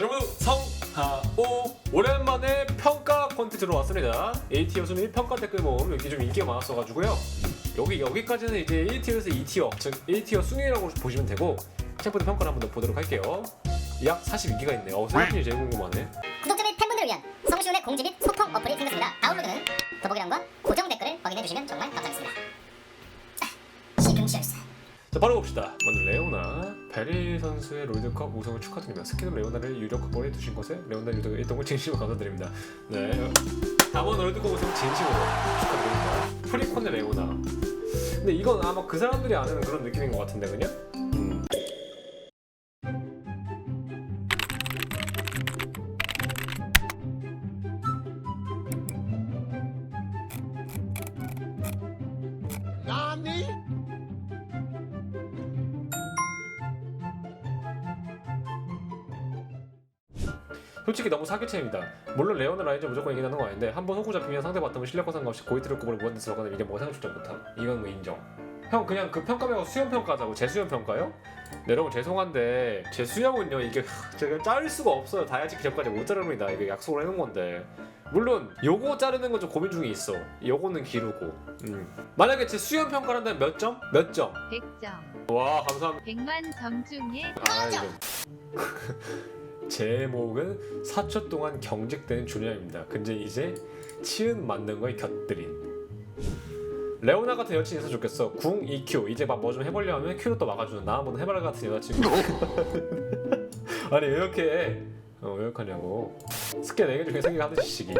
여러분 성하오 오랜만에 평가 콘텐츠로 왔습니다. ATO 순위 평가 댓글 모음 여기 좀 인기가 많았어가지고요. 여기 여기까지는 이제 1티어에서 2티어 즉 1티어 순위라고 보시면 되고 챔프드 평가를 한번 더 보도록 할게요. 약 42기가 있네요. 어, 세븐이 제일 궁금하네. 구독자 및 팬분들을 위한 성시훈의 공지 및 소통 어플이 생겼습니다. 자 바로 봅시다. 먼저 레오나 베리 선수의 롤드컵 우승을 축하드리며 스킨으로 레오나를 유력 후보에 두신 것에 레오나 유덕 1등을 진심으로 감사드립니다. 네. 다원 롤드컵 우승 진심으로 축하드립니다. 프리콘의 레오나. 근데 이건 아마 그 사람들이 아는 그런 느낌인 것 같은데 그냥? 솔직히 너무 사기챔입니다. 물론 레오나 라인저 무조건 이긴다는 거 아닌데 한 번 호구 잡히면 상대 바텀은 실력과 상관없이 고이트를 꼽으로 무한대 들어가는 이게 뭐가 생각 출전 못함. 이건 뭐 인정. 형 그냥 그 평가 말고 수영 평가자고 제 수영 평가요? 네, 여러분 죄송한데 제 수영은요 이게 제가 자를 수가 없어요. 다이아지기 전까지 못 자릅니다. 이게 약속을 해놓은 건데. 물론 요거 자르는 건 좀 고민 중에 있어. 요거는 기르고. 음. 만약에 제 수영 평가를 한다면 몇 점? 몇 점? 100점. 와 감사합니다. 100만 점 중에 아이고. 제목은 4초 동안 경직되는 주니아입니다. 근데 이제 치은 맞는 거에 곁들인. 레오나 같은 여친 있어 좋겠어. 궁 EQ 이제 막 뭐 좀 해보려 하면 Q로 또 막아주는 나 한번 해봐라 같은 여자친구. 아니 왜 이렇게 해? 어, 왜 이렇게 하냐고. 스케 4개 중에 3개가 하듯이 시기.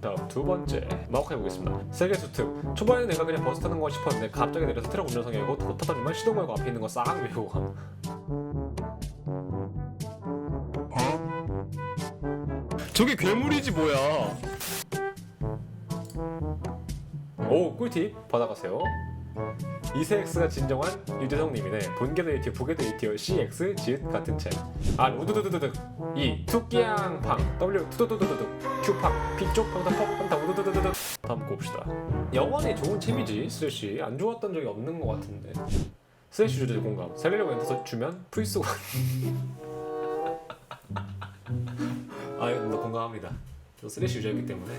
다음 두 번째 마우카 해보겠습니다. 세계 수트 초반에 내가 그냥 버스 타는 거 싶었는데 갑자기 내려서 트럭 운전석이고 도 타더니만 시동 걸고 앞에 있는 거 싹 외우고 저게 괴물이지 뭐야? 오 꿀팁 받아가세요. 이세엑스가 진정한 유재성님이네. 본계도 이티어, 부계도 이티어, CX, 지읒 같은 책. 아 우두두두두두. 이 투끼양팡 W 투두두두두두 Q팡 P쪽 평타 퍽 평타 우두두두두두. 다음 거 봅시다. 영원히 좋은 챔이지 스레시 안 좋았던 적이 없는 것 같은데. 스레시 주제 공감. 살리려고 엔터서 주면 프리스가. 공감합니다. 저 쓰레쉬 유저이기 때문에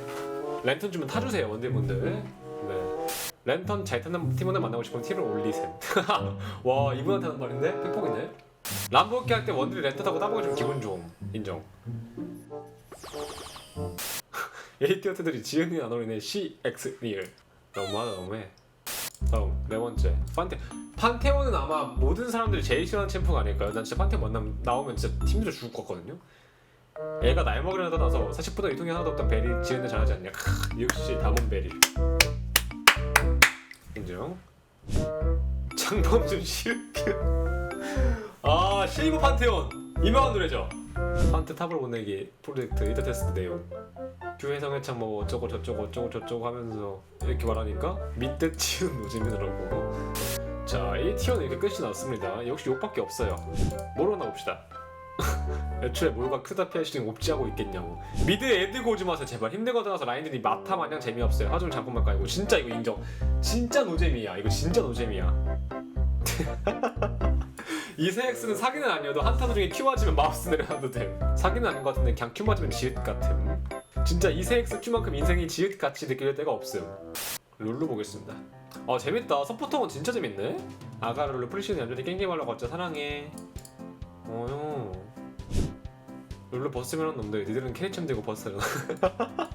랜턴 주면 타주세요 원딜분들. 네. 랜턴 잘 타는 팀원을 만나고 싶으면 티를 올리셈. 와 이분한테 하는 말인데 팩폭이네. 람보기 할때 원딜 랜턴 타고 따보기 좀 기분 좋음. 인정. 에이티어트들이 지은이 안 어울리네 CX 리얼. 너무하다 너무해. 다음 네 번째 판테 판테온은 아마 모든 사람들이 제일 싫어하는 챔프가 아닐까요? 난 진짜 판테온 만나면 나오면 진짜 힘들어 죽을 것 같거든요. 애가 날 먹이려 떠나서 사실보다 유통이 하나도 없던 베리 지은데 잘하지 않냐? 크, 역시 다몬 베리. 인정. 장범준 시르크 아 실버 판테온. 유명한 노래죠. 판테 탑으로 보내기 프로젝트 이터 테스트 내용. 규해성 해창 뭐 어쩌고 저쩌고 어쩌고 저쩌고 하면서 이렇게 말하니까 밑대 치은 노잼이더라고. 자 1티어는 이렇게 끝이 났습니다. 역시 욕밖에 없어요. 뭐로 나봅시다 애초에 뭘과 크다 피하시는 옵지하고 있겠냐고. 미드에 애들고 오지 마세요 제발. 힘들거든 와서 라인들이 마타 마냥 재미없어요. 하좀 잠깐만 까이고. 진짜 이거 인정. 진짜 노잼이야. 이거 진짜 노잼이야. 이세엑스는 사기는 아니어도 한타 중에 Q 맞으면 마우스 내려놔도 됨. 사기는 아닌 것 같은데 그냥 Q 맞으면 지읒 같음. 진짜 이세엑스 Q만큼 인생이 지읒 같이 느낄 때가 없음. 룰루 보겠습니다. 아 재밌다. 서포터는 진짜 재밌네. 아가룰루 프리시는 얌전히 깽깽하려고 진짜 사랑해. 어요 룰루 버스 면허 놈들 니들은 캐리챔 들고 버스 타잖아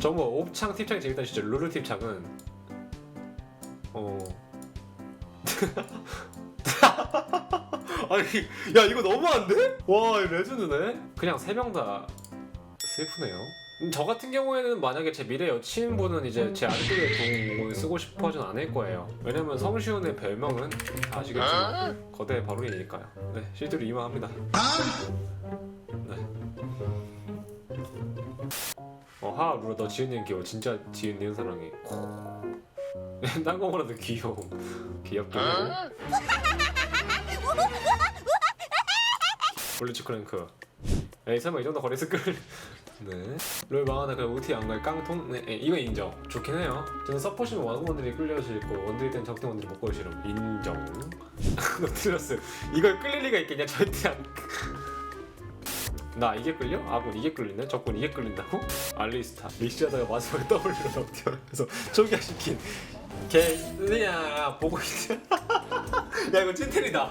저거 옵창 팁창이 재밌다 진짜 룰루 팁창은. 어. 아니 야 이거 너무한데? 와 레전드네? 그냥 세 명 다 슬프네요 음, 저 같은 경우에는 만약에 제 미래 여친분은 이제 제 아랫쪽에 공을 쓰고 싶어 하진 않을 거예요. 왜냐면 성시훈의 별명은 아시겠지만 거대 바로이니까요. 네 실제로 이만합니다. 네. 어 하 루라 너 지은님 귀여워. 진짜 지은님 사랑해. 딴 거보다도 귀여워 귀엽긴 해 볼리치 크랭크. 에이 설마 이 정도 거리 스끌 네. 롤 망하다 그냥 OT 안갈 깡통. 네, 네, 이거 인정. 좋긴 해요. 저는 서포시면 원원들이 끌려실 거, 원딜 땐 적대 원들이 못 걸시려. 인정. 너 틀렸어. 이걸 끌릴 리가 있겠냐? 절대 안. 나 이게 끌려? 아군 이게 끌리네? 적군 이게 끌린다고? 알리스타 리시하다가 마지막에 W로 넘겨서 초기화시킨 개 그냥 보고 있자 야 이거 찐텐이다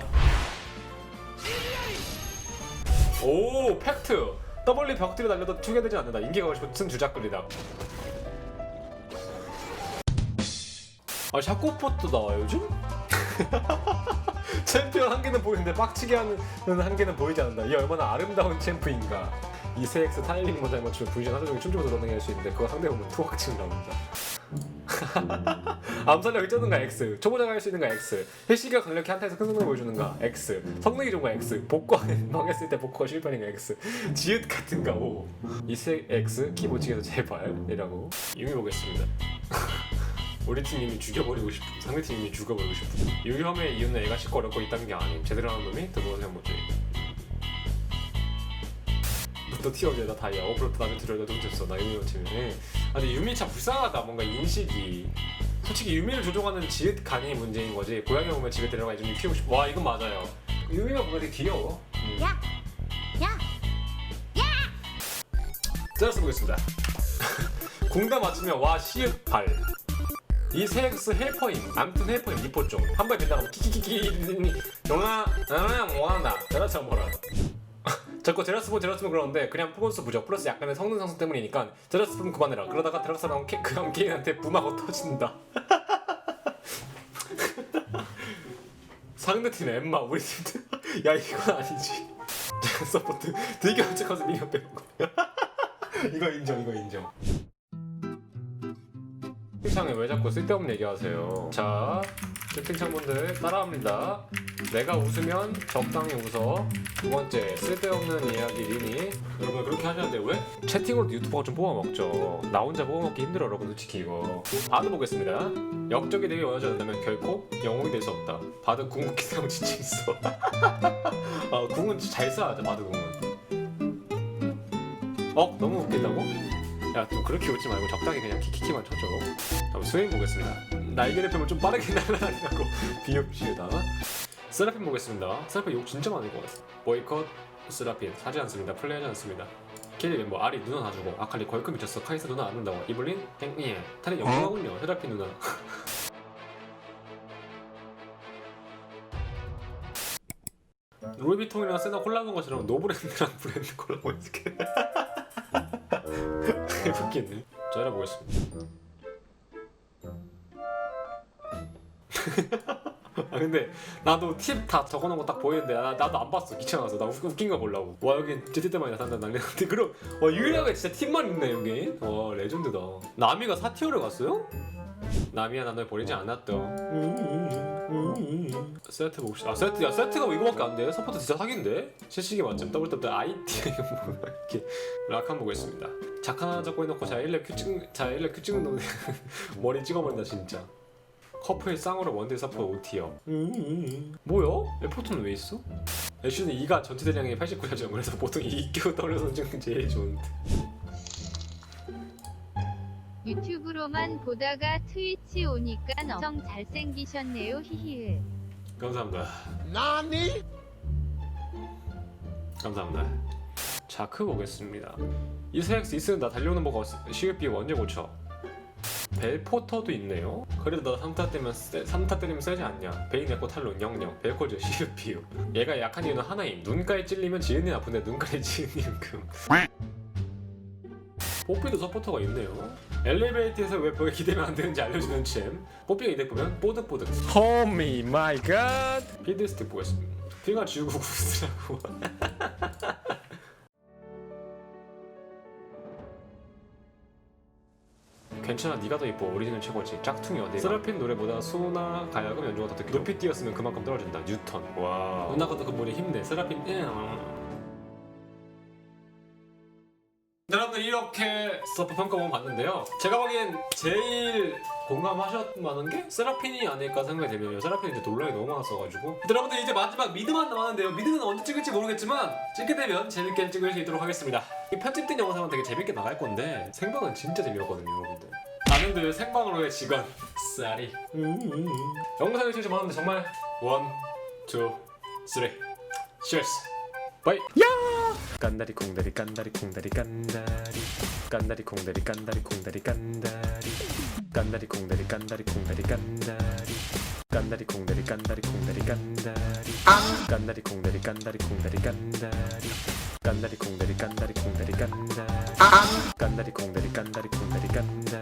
오 팩트 W 벽들이 날려도 투개되지 않는다 인기가 싶은 주작글이다 아 샤코포트 나와 요즘? 챔피언 한 개는 보이는데 빡치게 하는 한 개는 보이지 않는다. 이 얼마나 아름다운 챔프인가. 이 세엑스 타이밍만 잘 맞추면 분신 하루 종일 춤추면서 러닝 할수 있는데 그거 상대 보면 투악칭 나온다. 암살력 일자는가 X, 초보자가 할 수 있는가 X, 해시가 강력히 한타에서 큰 성능을 보여주는가 X, 성능이 좋은가 X, 복구 망했을 때 복구가 실패인가 X, 지읒 같은가 O. 이세 X 키못 치게서 제발 이라고 이미 보겠습니다. 우리 팀 이미 죽여버리고 싶은 상대 팀 이미 죽여버리고 싶은 유혐의 이유는 애가 씻고 어렵고 있다는 게 아님 제대로 하는 놈이 드문은 해모주의 너 티어제 나 다이아 어브로트 나중에 들어야 돼 됐어. 나 유미 팀에. 아 근데 유미 참 불쌍하다. 뭔가 인식이. 솔직히 유미를 조종하는 지읒 간이 문제인 거지. 고양이 오면 집에 데려가 좀 키우고 싶어 와 이건 맞아요. 유미가 뭔가 되게 귀여워. 음. 야! 야! 자 써보겠습니다. 공다 맞추면 와 시읒 발 이 세엑스 헬퍼임 암튼 헬퍼임 니포 쪽한 번에 빈다고 키키키키 영아 영아 뭐하나 제라스 뭐라. 자꾸 제라스폰 제라스폰 그러는데 그냥 포건수 부족. 플러스 약간의 성능 상승 때문이니까 제라스폰 그만해라. 그러다가 드락사 나온 케, 그 암케인한테 붐하고 터진다. 상대팀 엠마 우리 팀 야 이건 아니지. 서포트. 되게 깜짝하면서 미니언 거야 이거 인정 이거 인정 채팅창에 왜 자꾸 쓸데없는 얘기하세요? 자 채팅창분들 따라합니다. 내가 웃으면 적당히 웃어. 두 번째 쓸데없는 이야기 리니 여러분 그렇게 돼요 왜? 채팅으로 유튜버가 좀 뽑아먹죠. 나 혼자 뽑아먹기 힘들어 여러분 솔직히 이거. 바드 보겠습니다. 역적이 되게 원하지 않는다면 결코 영웅이 될 수 없다. 바드 궁극기 사용 지치 있어. 아 궁은 잘 써야 돼 바드 궁은. 어? 너무 웃긴다고? 야좀 그렇게 웃지 말고 적당히 그냥 키키키만 쳐줘. 다음 스웨인 보겠습니다. 날개를 펴면 좀 빠르게 날아다니고 비읍시에다. 세라핀 보겠습니다. 세라핀 욕 진짜 많을 것 같아. 보이컷 세라핀 사지 않습니다. 플레이하지 않습니다. 캐리 멤버 아리 누나 놔주고 아칼리 걸크 미쳤어 카이스 누나 안 온다고. 이블린 땡예 탈이 영광하군요. 세라핀 누나. 루이비통이랑 세나 콜라보한 것처럼 노브랜드랑 브랜드 콜라보 이렇게 자 알아보겠습니다 아 근데 나도 팁 다 적어놓은 거 딱 보이는데 나, 나도 안 봤어. 귀찮아서. 나 웃, 웃긴 거 보려고. 와 여기 제때 많이 나타난다 난리 났는데. 그럼 와 유일하게 진짜 팁만 있네 여기. 와 레전드다. 나미가 사티어를 갔어요? 나미야 나 널 버리지 않았다. 세트 봅시다. 아 세트 야 세트가 왜 이거밖에 안 돼? 서포트 진짜 사기인데? 실시기 맞점 더블 더블 이거 뭐 이렇게 락한 보겠습니다. 작한 하나 적고 해놓고 자 1렙 큐 찍는 자 1렙 큐 찍는 놈 머리 찍어버린다 진짜 커플 쌍으로 원딜 서포 OT요 뭐야? 에포트는 왜 있어? 애쉬는 2가 전체 대량이 89점 그래서 보통 2끼고 떨려서 게 제일 좋은데 유튜브로만 보다가 트위치 오니까 엄청 잘생기셨네요 히히. 감사합니다. 나니? 감사합니다. 자크 보겠습니다. 이스엑스 있으면 나 달려오는 버거 시급비 언제 고쳐 벨포터도 있네요. 그래도 나 3타 때면 세, 3타 때리면 세지 않냐? 베인 에코 탈론 영영. 벨코즈 시급비요 얘가 약한 이유는 하나임. 눈가에 찔리면 지은이 아픈데 눈가에 지은이 금. 뽀삐도 서포터가 있네요. 엘리베이터에서 왜 벽에 기대면 안 되는지 알려주는 챔 뽀삐가 이덱 보면 뽀득뽀득. 호미 마이 갓 피드스틱 보겠습니다. 피가 지우고 구스라고 괜찮아 네가 더 이뻐 오리지널 최고지 짝퉁이 어디 세라핀 노래보다 수나 가야금 연주가 더 듣기 높이 뛰었으면 그만큼 떨어진다 뉴턴 와 누나가 더그 머리 힘내 세라핀 응. 여러분들 이렇게 서프 평가본 봤는데요 제가 보기엔 제일 공감하셨만한 게 세라핀이 아닐까 생각이 되면요. 세라핀이 이제 논란이 너무 많았어가지고. 여러분들 이제 마지막 미드만 남았는데요. 미드는 언제 찍을지 모르겠지만 찍게 되면 재밌게 찍을 수 있도록 하겠습니다. 이 편집된 영상은 되게 재밌게 나갈 건데 생방은 진짜 재미없거든요, 여러분들. 아는들 생방으로의 직원 쌀이. 영상을 시청 많은데 정말 원, 투, 쓰리, cheers. 바이. 깐다리 콩다리 깐다리 콩다리 깐다리 깐다리 콩다리 깐다리 콩다리 깐다리 깐다리 콩다리 깐다리 콩다리 깐다리 깐다리 콩다리 깐다리 콩다리 깐다리 깐다리 콩다리 깐다리 콩다리 깐다리 깐다리 콩다리 깐다리 콩다리 깐다리 깐다리 콩다리 깐다리 깐다리